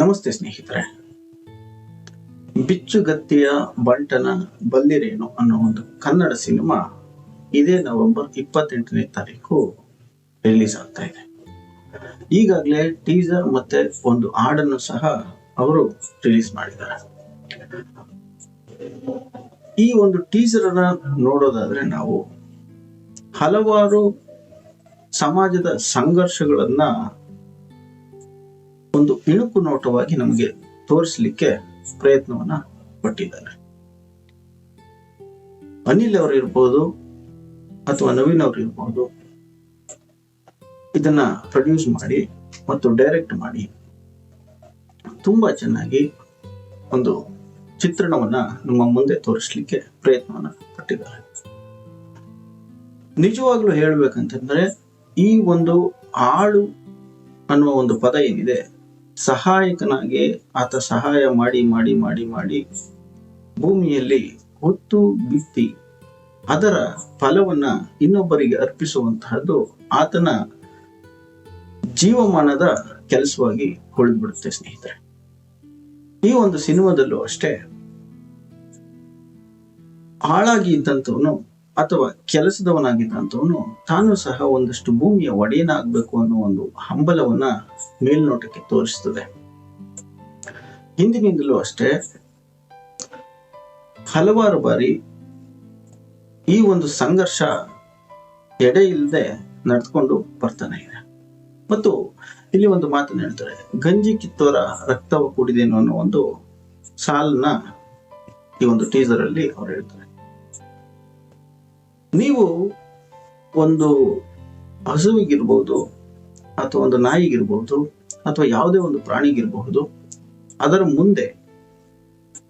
ನಮಸ್ತೆ ಸ್ನೇಹಿತರೆ. ಬಿಚ್ಚುಗತ್ತಿಯ ಬಂಟನ ಬಲ್ಲಿರೇನು ಅನ್ನೋ ಒಂದು ಕನ್ನಡ ಸಿನಿಮಾ ಇದೇ ನವೆಂಬರ್ ಇಪ್ಪತ್ತೆಂಟನೇ ತಾರೀಕು ರಿಲೀಸ್ ಆಗ್ತಾ ಇದೆ. ಈಗಾಗಲೇ ಟೀಸರ್ ಮತ್ತೆ ಒಂದು ಹಾಡನ್ನು ಸಹ ಅವರು ರಿಲೀಸ್ ಮಾಡಿದ್ದಾರೆ. ಈ ಒಂದು ಟೀಸರ್ ಅನ್ನ ನೋಡೋದಾದ್ರೆ ನಾವು ಹಲವಾರು ಸಮಾಜದ ಸಂಘರ್ಷಗಳನ್ನ ಒಂದು ಇಣುಕು ನೋಟವಾಗಿ ನಮಗೆ ತೋರಿಸಲಿಕ್ಕೆ ಪ್ರಯತ್ನವನ್ನ ಪಟ್ಟಿದ್ದಾರೆ. ಅನಿಲ್ ಅವರು ಇರ್ಬೋದು ಅಥವಾ ನವೀನ್ ಅವರು ಇರ್ಬೋದು, ಇದನ್ನ ಪ್ರೊಡ್ಯೂಸ್ ಮಾಡಿ ಮತ್ತು ಡೈರೆಕ್ಟ್ ಮಾಡಿ ತುಂಬಾ ಚೆನ್ನಾಗಿ ಒಂದು ಚಿತ್ರಣವನ್ನ ನಮ್ಮ ಮುಂದೆ ತೋರಿಸಲಿಕ್ಕೆ ಪ್ರಯತ್ನವನ್ನ ಪಟ್ಟಿದ್ದಾರೆ. ನಿಜವಾಗ್ಲೂ ಹೇಳ್ಬೇಕಂತಂದ್ರೆ ಈ ಒಂದು ಆಳು ಅನ್ನುವ ಒಂದು ಪದ ಏನಿದೆ ಸಹಾಯಕನಾಗಿ ಆತ ಸಹಾಯ ಮಾಡಿ ಮಾಡಿ ಮಾಡಿ ಮಾಡಿ ಭೂಮಿಯಲ್ಲಿ ಹೊತ್ತು ಬಿತ್ತಿ ಅದರ ಫಲವನ್ನ ಇನ್ನೊಬ್ಬರಿಗೆ ಅರ್ಪಿಸುವಂತಹದ್ದು ಆತನ ಜೀವಮಾನದ ಕೆಲಸವಾಗಿ ಉಳಿದ್ಬಿಡುತ್ತೆ ಸ್ನೇಹಿತರೆ. ಈ ಒಂದು ಸಿನಿಮಾದಲ್ಲೂ ಅಷ್ಟೇ ಹಾಳಾಗಿ ಇದ್ದಂಥವನು ಅಥವಾ ಕೆಲಸದವನಾಗಿದ್ದಂಥವನು ತಾನು ಸಹ ಒಂದಷ್ಟು ಭೂಮಿಯ ಒಡೆಯನಾಗಬೇಕು ಅನ್ನೋ ಒಂದು ಹಂಬಲವನ್ನ ಮೇಲ್ನೋಟಕ್ಕೆ ತೋರಿಸ್ತದೆ. ಹಿಂದಿನಿಂದಲೂ ಅಷ್ಟೇ ಹಲವಾರು ಬಾರಿ ಈ ಒಂದು ಸಂಘರ್ಷ ಎಡೆ ಇಲ್ಲದೆ ನಡೆದುಕೊಂಡು ಬರ್ತಾನೆ ಇದೆ. ಮತ್ತು ಇಲ್ಲಿ ಒಂದು ಮಾತನ್ನು ಹೇಳ್ತಾರೆ, ಗಂಜಿ ಕಿತ್ತೋರ ರಕ್ತವ ಕೂಡಿದೆ ಅನ್ನೋ ಒಂದು ಸಾಲನ್ನ ಈ ಒಂದು ಟೀಸರ್ ಅಲ್ಲಿ ಅವ್ರು ಹೇಳ್ತಾರೆ. ನೀವು ಒಂದು ಹಸುವಿಗಿರ್ಬೋದು ಅಥವಾ ಒಂದು ನಾಯಿಗಿರ್ಬೋದು ಅಥವಾ ಯಾವುದೇ ಒಂದು ಪ್ರಾಣಿಗಿರಬಹುದು ಅದರ ಮುಂದೆ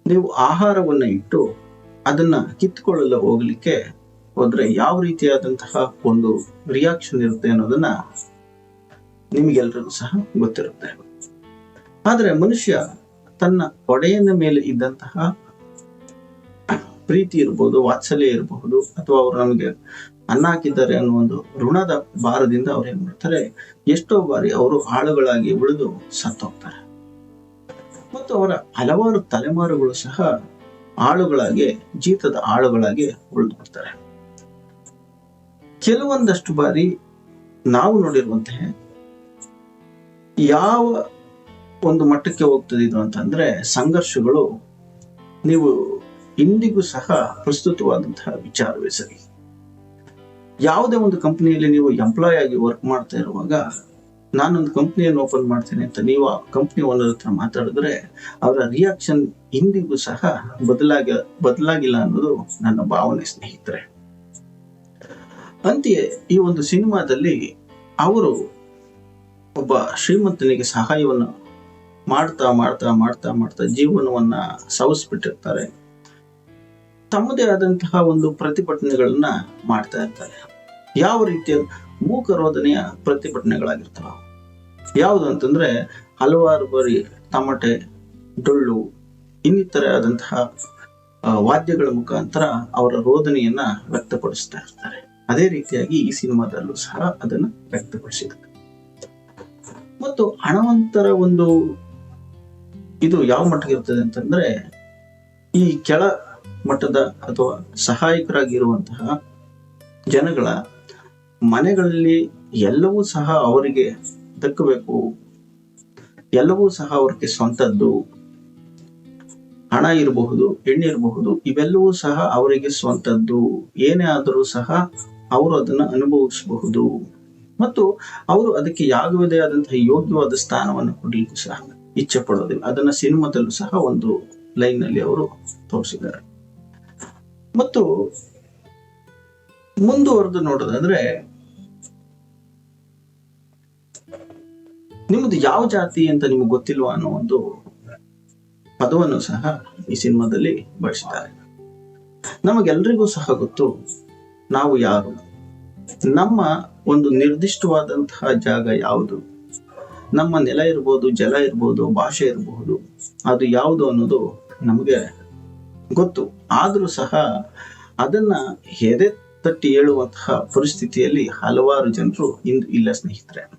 ನೀವು ಆಹಾರವನ್ನು ಇಟ್ಟು ಅದನ್ನ ಕಿತ್ಕೊಳ್ಳಲು ಹೋಗ್ಲಿಕ್ಕೆ ಹೋದ್ರೆ ಯಾವ ರೀತಿಯಾದಂತಹ ಒಂದು ರಿಯಾಕ್ಷನ್ ಇರುತ್ತೆ ಅನ್ನೋದನ್ನ ನಿಮಗೆಲ್ಲರಿಗೂ ಸಹ ಗೊತ್ತಿರುತ್ತೆ. ಆದರೆ ಮನುಷ್ಯ ತನ್ನ ಒಡೆಯನ ಮೇಲೆ ಇದ್ದಂತಹ ಪ್ರೀತಿ ಇರಬಹುದು ವಾತ್ಸಲ್ಯ ಇರಬಹುದು ಅಥವಾ ಅವ್ರು ನಮಗೆ ಅನ್ನ ಹಾಕಿದ್ದಾರೆ ಅನ್ನೋ ಒಂದು ಋಣದ ಭಾರದಿಂದ ಅವ್ರು ಏನ್ ಮಾಡ್ತಾರೆ, ಎಷ್ಟೋ ಬಾರಿ ಅವರು ಆಳುಗಳಾಗಿ ಉಳಿದು ಸತ್ತೋಗ್ತಾರೆ. ಮತ್ತು ಅವರ ಹಲವಾರು ತಲೆಮಾರುಗಳು ಸಹ ಆಳುಗಳಾಗಿ ಜೀತದ ಆಳುಗಳಾಗಿ ಉಳಿದು ಬಿಡ್ತಾರೆ ಕೆಲವೊಂದಷ್ಟು ಬಾರಿ ನಾವು ನೋಡಿರುವಂತೆ ಯಾವ ಒಂದು ಮಟ್ಟಕ್ಕೆ ಹೋಗ್ತದೆ ಇದು ಅಂತಂದ್ರೆ ಸಂಘರ್ಷಗಳು ನೀವು ಇಂದಿಗೂ ಸಹ ಪ್ರಸ್ತುತವಾದಂತಹ ವಿಚಾರವೇ ಸರಿ. ಯಾವುದೇ ಒಂದು ಕಂಪನಿಯಲ್ಲಿ ನೀವು ಎಂಪ್ಲಾಯ್ ಆಗಿ ವರ್ಕ್ ಮಾಡ್ತಾ ಇರುವಾಗ, ನಾನೊಂದು ಕಂಪ್ನಿಯನ್ನು ಓಪನ್ ಮಾಡ್ತೇನೆ ಅಂತ ನೀವು ಆ ಕಂಪ್ನಿ ಓನರ್ ಹತ್ರ ಮಾತಾಡಿದ್ರೆ ಅವರ ರಿಯಾಕ್ಷನ್ ಇಂದಿಗೂ ಸಹ ಬದಲಾಗ, ಬದಲಾಗಿಲ್ಲ ಅನ್ನೋದು ನನ್ನ ಭಾವನೆ ಸ್ನೇಹಿತರೆ. ಅಂತೆಯೇ ಈ ಒಂದು ಸಿನಿಮಾದಲ್ಲಿ ಅವರು ಒಬ್ಬ ಶ್ರೀಮಂತನಿಗೆ ಸಹಾಯವನ್ನು ಮಾಡ್ತಾ ಮಾಡ್ತಾ ಮಾಡ್ತಾ ಮಾಡ್ತಾ ಜೀವನವನ್ನ ಸವಸ್ಬಿಟ್ಟಿರ್ತಾರೆ ತಮ್ಮದೇ ಆದಂತಹ ಒಂದು ಪ್ರತಿಭಟನೆಗಳನ್ನ ಮಾಡ್ತಾ ಇರ್ತಾರೆ. ಯಾವ ರೀತಿಯ ಮೂಕರೋಧನೆಯ ಪ್ರತಿಭಟನೆಗಳಾಗಿರ್ತವೆ ಯಾವುದು ಅಂತಂದ್ರೆ ಹಲವಾರು ಬಾರಿ ತಮಟೆ, ಡೊಳ್ಳು, ಇನ್ನಿತರ ಆದಂತಹ ವಾದ್ಯಗಳ ಮುಖಾಂತರ ಅವರ ರೋದನೆಯನ್ನ ವ್ಯಕ್ತಪಡಿಸ್ತಾ ಇರ್ತಾರೆ. ಅದೇ ರೀತಿಯಾಗಿ ಈ ಸಿನಿಮಾದಲ್ಲೂ ಸಹ ಅದನ್ನು ವ್ಯಕ್ತಪಡಿಸಿದ್ದಾರೆ. ಮತ್ತು ಹಣವಂತರ ಒಂದು ಇದು ಯಾವ ಮಟ್ಟಿಗೆ ಇರ್ತದೆ ಅಂತಂದ್ರೆ ಈ ಕೆಳ ಮಟ್ಟದ ಅಥವಾ ಸಹಾಯಕರಾಗಿರುವಂತಹ ಜನಗಳ ಮನೆಗಳಲ್ಲಿ ಎಲ್ಲವೂ ಸಹ ಅವರಿಗೆ ದಕ್ಕಬೇಕು ಎಲ್ಲವೂ ಸಹ ಅವರಿಗೆ ಸ್ವಂತದ್ದು. ಹಣ ಇರಬಹುದು ಹೆಣ್ಣಿರಬಹುದು ಇವೆಲ್ಲವೂ ಸಹ ಅವರಿಗೆ ಸ್ವಂತದ್ದು. ಏನೇ ಆದರೂ ಸಹ ಅವರು ಅದನ್ನು ಅನುಭವಿಸಬಹುದು. ಮತ್ತು ಅವರು ಅದಕ್ಕೆ ಯಾವುದೇ ಆದಂತಹ ಯೋಗ್ಯವಾದ ಸ್ಥಾನವನ್ನು ಕೊಡಲಿಕ್ಕೂ ಸಹ ಇಚ್ಛೆ ಪಡೋದಿಲ್ಲ. ಅದನ್ನ ಸಿನಿಮಾದಲ್ಲೂ ಸಹ ಒಂದು ಲೈನ್ನಲ್ಲಿ ಅವರು ತೋರಿಸಿದ್ದಾರೆ. ಮತ್ತು ಮುಂದುವರೆದು ನೋಡೋದಾದ್ರೆ ನಿಮ್ದು ಯಾವ ಜಾತಿ ಅಂತ ನಿಮ್ಗೆ ಗೊತ್ತಿಲ್ವಾ ಅನ್ನೋ ಒಂದು ಪದವನ್ನು ಸಹ ಈ ಸಿನಿಮಾದಲ್ಲಿ ಬಳಸಿದ್ದಾರೆ ನಮಗೆಲ್ರಿಗೂ ಸಹ ಗೊತ್ತು, ನಾವು ಯಾರು? ನಮ್ಮ ಒಂದು ನಿರ್ದಿಷ್ಟವಾದಂತಹ ಜಾಗ ಯಾವುದು? ನಮ್ಮ ನೆಲ ಇರ್ಬೋದು, ಜಲ ಇರ್ಬೋದು, ಭಾಷೆ ಇರಬಹುದು ಅದು ಯಾವುದು ಅನ್ನೋದು ನಮಗೆ ಗೊತ್ತು. ಆದರೂ ಸಹ ಅದನ್ನ ಎದೆ ತಟ್ಟಿ ಹೇಳುವಂತಹ ಪರಿಸ್ಥಿತಿಯಲ್ಲಿ ಹಲವಾರು ಜನರು ಇಂದು ಇಲ್ಲ ಸ್ನೇಹಿತರೆ.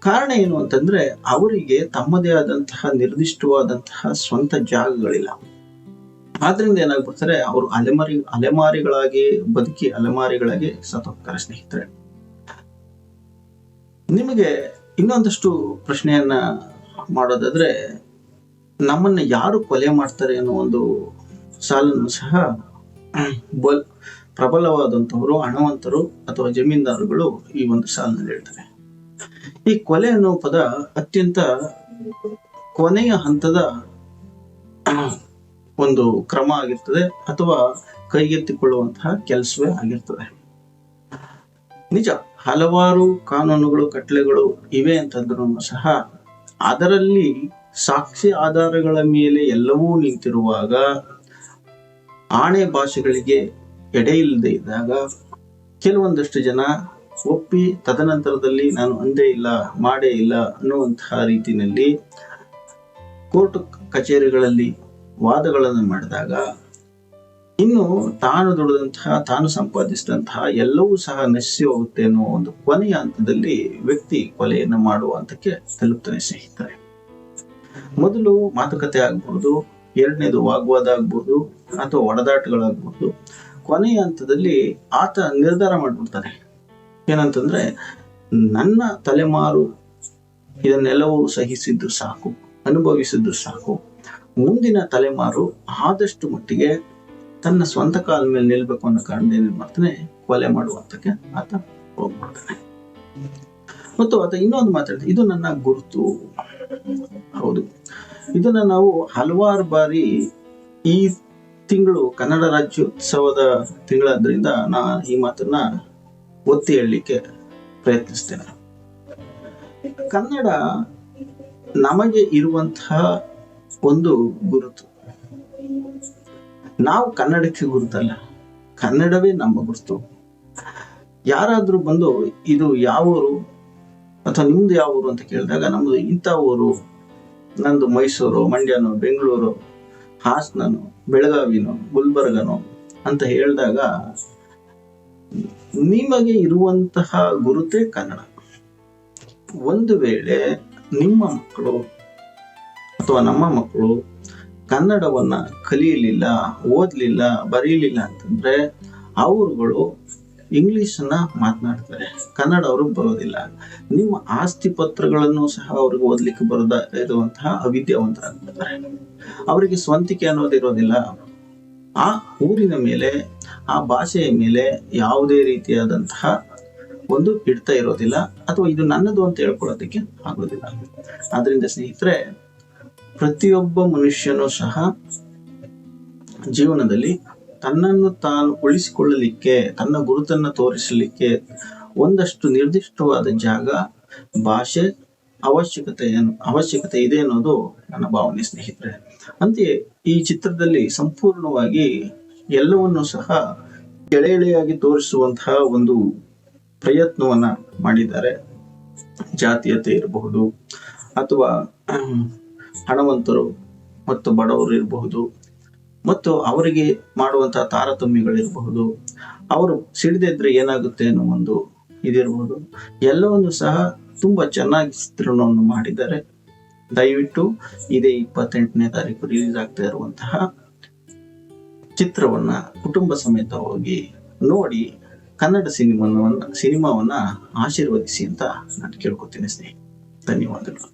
ಕಾರಣ ಏನು ಅಂತಂದ್ರೆ ಅವರಿಗೆ ತಮ್ಮದೇ ಆದಂತಹ ನಿರ್ದಿಷ್ಟವಾದಂತಹ ಸ್ವಂತ ಜಾಗಗಳಿಲ್ಲ. ಆದ್ರಿಂದ ಏನಾಗ್ಬಿಡ್ತಾರೆ ಅವರು ಅಲೆಮಾರಿ, ಅಲೆಮಾರಿಗಳಾಗಿ ಬದುಕಿ ಅಲೆಮಾರಿಗಳಾಗಿ ಸತ್ತೋಗ್ತಾರೆ ಸ್ನೇಹಿತರೆ. ನಿಮಗೆ ಇನ್ನೊಂದಷ್ಟು ಪ್ರಶ್ನೆಯನ್ನ ಮಾಡೋದಾದ್ರೆ ನಮ್ಮನ್ನ ಯಾರು ಕೊಲೆ ಮಾಡ್ತಾರೆ ಅನ್ನೋ ಒಂದು ಸಾಲನ್ನು ಸಹ ಬಲ್ ಪ್ರಬಲವಾದಂತವರು, ಹಣವಂತರು ಅಥವಾ ಜಮೀನ್ದಾರುಗಳು ಈ ಒಂದು ಸಾಲಿನಲ್ಲಿ ಹೇಳ್ತಾರೆ. ಈ ಕೊಲೆ ಅನ್ನೋ ಪದ ಅತ್ಯಂತ ಕೊನೆಯ ಹಂತದ ಒಂದು ಕ್ರಮ ಆಗಿರ್ತದೆ ಅಥವಾ ಕೈಗೆತ್ತಿಕೊಳ್ಳುವಂತಹ ಕೆಲಸವೇ ಆಗಿರ್ತದೆ. ನಿಜ, ಹಲವಾರು ಕಾನೂನುಗಳು ಕಟ್ಲೆಗಳು ಇವೆ ಅಂತಂದ್ರೂ ಸಹ ಅದರಲ್ಲಿ ಸಾಕ್ಷಿ ಆಧಾರಗಳ ಮೇಲೆ ಎಲ್ಲವೂ ನಿಂತಿರುವಾಗ ಆಣೆ ಭಾಷೆಗಳಿಗೆ ಎಡೆ ಇಲ್ಲದೆ ಇದ್ದಾಗ ಕೆಲವೊಂದಷ್ಟು ಜನ ಒಪ್ಪಿ ತದನಂತರದಲ್ಲಿ ನಾನು ಅಂದೇ ಇಲ್ಲ, ಮಾಡೇ ಇಲ್ಲ ಅನ್ನುವಂತಹ ರೀತಿಯಲ್ಲಿ ಕೋರ್ಟ್ ಕಚೇರಿಗಳಲ್ಲಿ ವಾದಗಳನ್ನು ಮಾಡಿದಾಗ ಇನ್ನು ತಾನು ದುಡಿದಂತಹ, ತಾನು ಸಂಪಾದಿಸಿದಂತಹ ಎಲ್ಲವೂ ಸಹ ನಶಿಸಿ ಹೋಗುತ್ತೆ ಅನ್ನೋ ಒಂದು ಕೊನೆಯ ಹಂತದಲ್ಲಿ ವ್ಯಕ್ತಿ ಕೊಲೆಯನ್ನು ಮಾಡುವ ಹಂತಕ್ಕೆ ತಲುಪ್ತಾನೆ ಸ್ನೇಹಿತರೆ. ಮೊದಲು ಮಾತುಕತೆ ಆಗ್ಬಹುದು ಎರಡನೇದು ವಾಗ್ವಾದ ಆಗ್ಬೋದು ಅಥವಾ ಒಡೆದಾಟಗಳಾಗ್ಬೋದು. ಕೊನೆಯ ಹಂತದಲ್ಲಿ ಆತ ನಿರ್ಧಾರ ಮಾಡಿಬಿಡ್ತಾನೆ. ಏನಂತಂದ್ರೆ, ನನ್ನ ತಲೆಮಾರು ಇದನ್ನೆಲ್ಲವೂ ಸಹಿಸಿದ್ದು ಸಾಕು, ಅನುಭವಿಸಿದ್ದು ಸಾಕು. ಮುಂದಿನ ತಲೆಮಾರು ಆದಷ್ಟು ಮಟ್ಟಿಗೆ ತನ್ನ ಸ್ವಂತ ಕಾಲ ಮೇಲೆ ನಿಲ್ಬೇಕು ಅನ್ನೋ ಕಾರಣದಿಂದ ಏನ್ ಮಾಡ್ತಾನೆ, ಕೊಲೆ ಮಾಡುವಂತಕ್ಕೆ ಆತ ಹೋಗ್ಬಿಡ್ತಾನೆ. ಮತ್ತು ಆತ ಇನ್ನೊಂದು ಮಾತಾಡ್ತಾನೆ, ಇದು ನನ್ನ ಗುರುತು. ಹೌದು. ಇದನ್ನ ನಾವು ಹಲವಾರು ಬಾರಿ ಈ ತಿಂಗಳು ಕನ್ನಡ ರಾಜ್ಯೋತ್ಸವದ ತಿಂಗಳಾದ್ರಿಂದ ನಾ ಈ ಮಾತನ್ನ ಒತ್ತಿ ಹೇಳಲಿಕ್ಕೆ ಪ್ರಯತ್ನಿಸ್ತೇನೆ. ಕನ್ನಡ ನಮಗೆ ಇರುವಂತಹ ಒಂದು ಗುರುತು. ನಾವು ಕನ್ನಡಕ್ಕೆ ಗುರುತಲ್ಲ. ಕನ್ನಡವೇ ನಮ್ಮ ಗುರುತು. ಯಾರಾದ್ರೂ ಬಂದು ಇದು ಯಾವ ಊರು ಅಥವಾ ನಿಮ್ದು ಯಾವ ಊರು ಅಂತ ಕೇಳಿದಾಗ ನಮ್ದು ಇಂಥ ಊರು ನಂದು ಮೈಸೂರು, ಮಂಡ್ಯನು, ಬೆಂಗಳೂರು, ಹಾಸನನು, ಬೆಳಗಾವಿನೋ, ಗುಲ್ಬರ್ಗನು ಅಂತ ಹೇಳಿದಾಗ ನಿಮಗೆ ಇರುವಂತಹ ಗುರುತೇ ಕನ್ನಡ. ಒಂದು ವೇಳೆ ನಿಮ್ಮ ಮಕ್ಕಳು ಅಥವಾ ನಮ್ಮ ಮಕ್ಕಳು ಕನ್ನಡವನ್ನ ಕಲಿಯಲಿಲ್ಲ, ಓದಲಿಲ್ಲ, ಬರೀಲಿಲ್ಲ ಅಂತಂದ್ರೆ ಅವರುಗಳು ಇಂಗ್ಲಿಷನ್ನ ಮಾತನಾಡ್ತಾರೆ. ಕನ್ನಡ ಅವ್ರಿಗೆ ಬರೋದಿಲ್ಲ. ನಿಮ್ಮ ಆಸ್ತಿ ಪತ್ರಗಳನ್ನು ಸಹ ಅವ್ರಿಗೆ ಓದ್ಲಿಕ್ಕೆ ಬರದ ಇರುವಂತಹ ಅವಿದ್ಯಾವಂತರಾಗ್ತಾರೆ ಅವರಿಗೆ ಸ್ವಂತಿಕೆ ಅನ್ನೋದಿರೋದಿಲ್ಲ ಆ ಊರಿನ ಮೇಲೆ, ಆ ಭಾಷೆಯ ಮೇಲೆ ಯಾವುದೇ ರೀತಿಯಾದಂತಹ ಒಂದು ಹಿಡ್ತ ಇರೋದಿಲ್ಲ. ಅಥವಾ ಇದು ನನ್ನದು ಅಂತ ಹೇಳ್ಕೊಳ್ಳೋದಕ್ಕೆ ಆಗೋದಿಲ್ಲ. ಆದ್ರಿಂದ ಸ್ನೇಹಿತರೆ, ಪ್ರತಿಯೊಬ್ಬ ಮನುಷ್ಯನೂ ಸಹ ಜೀವನದಲ್ಲಿ ತನ್ನನ್ನು ತಾನು ಉಳಿಸಿಕೊಳ್ಳಲಿಕ್ಕೆ, ತನ್ನ ಗುರುತನ್ನು ತೋರಿಸಲಿಕ್ಕೆ ಒಂದಷ್ಟು ನಿರ್ದಿಷ್ಟವಾದ ಜಾಗ, ಭಾಷೆ, ಅವಶ್ಯಕತೆ ಅವಶ್ಯಕತೆ ಇದೆ ಅನ್ನೋದು ನನ್ನ ಭಾವನೆ ಸ್ನೇಹಿತರೆ. ಅಂತೆಯೇ ಈ ಚಿತ್ರದಲ್ಲಿ ಸಂಪೂರ್ಣವಾಗಿ ಎಲ್ಲವನ್ನು ಸಹ ಎಳೆ ಎಳೆಯಾಗಿ ತೋರಿಸುವಂತಹ ಒಂದು ಪ್ರಯತ್ನವನ್ನ ಮಾಡಿದ್ದಾರೆ. ಜಾತೀಯತೆ ಇರಬಹುದು ಅಥವಾ ಹಣವಂತರು ಮತ್ತು ಬಡವರು ಇರಬಹುದು. ಮತ್ತು ಅವರಿಗೆ ಮಾಡುವಂತಹ ತಾರತಮ್ಯಗಳಿರಬಹುದು. ಅವರು ಸಿಡಿದಿದ್ರೆ ಏನಾಗುತ್ತೆ ಅನ್ನೋ ಒಂದು ಇದಿರಬಹುದು ಎಲ್ಲವನ್ನು ಸಹ ತುಂಬಾ ಚೆನ್ನಾಗಿ ಚಿತ್ರಣವನ್ನು ಮಾಡಿದ್ದಾರೆ. ದಯವಿಟ್ಟು ಇದೇ ಇಪ್ಪತ್ತೆಂಟನೇ ತಾರೀಕು ರಿಲೀಸ್ ಆಗ್ತಾ ಇರುವಂತಹ ಚಿತ್ರವನ್ನ ಕುಟುಂಬ ಸಮೇತ ಹೋಗಿ ನೋಡಿ ಕನ್ನಡ ಸಿನಿಮಾವನ್ನ ಸಿನಿಮಾವನ್ನ ಆಶೀರ್ವದಿಸಿ ಅಂತ ನಾನು ಕೇಳ್ಕೊತೀನಿ ಸ್ನೇಹಿತ ಧನ್ಯವಾದಗಳು.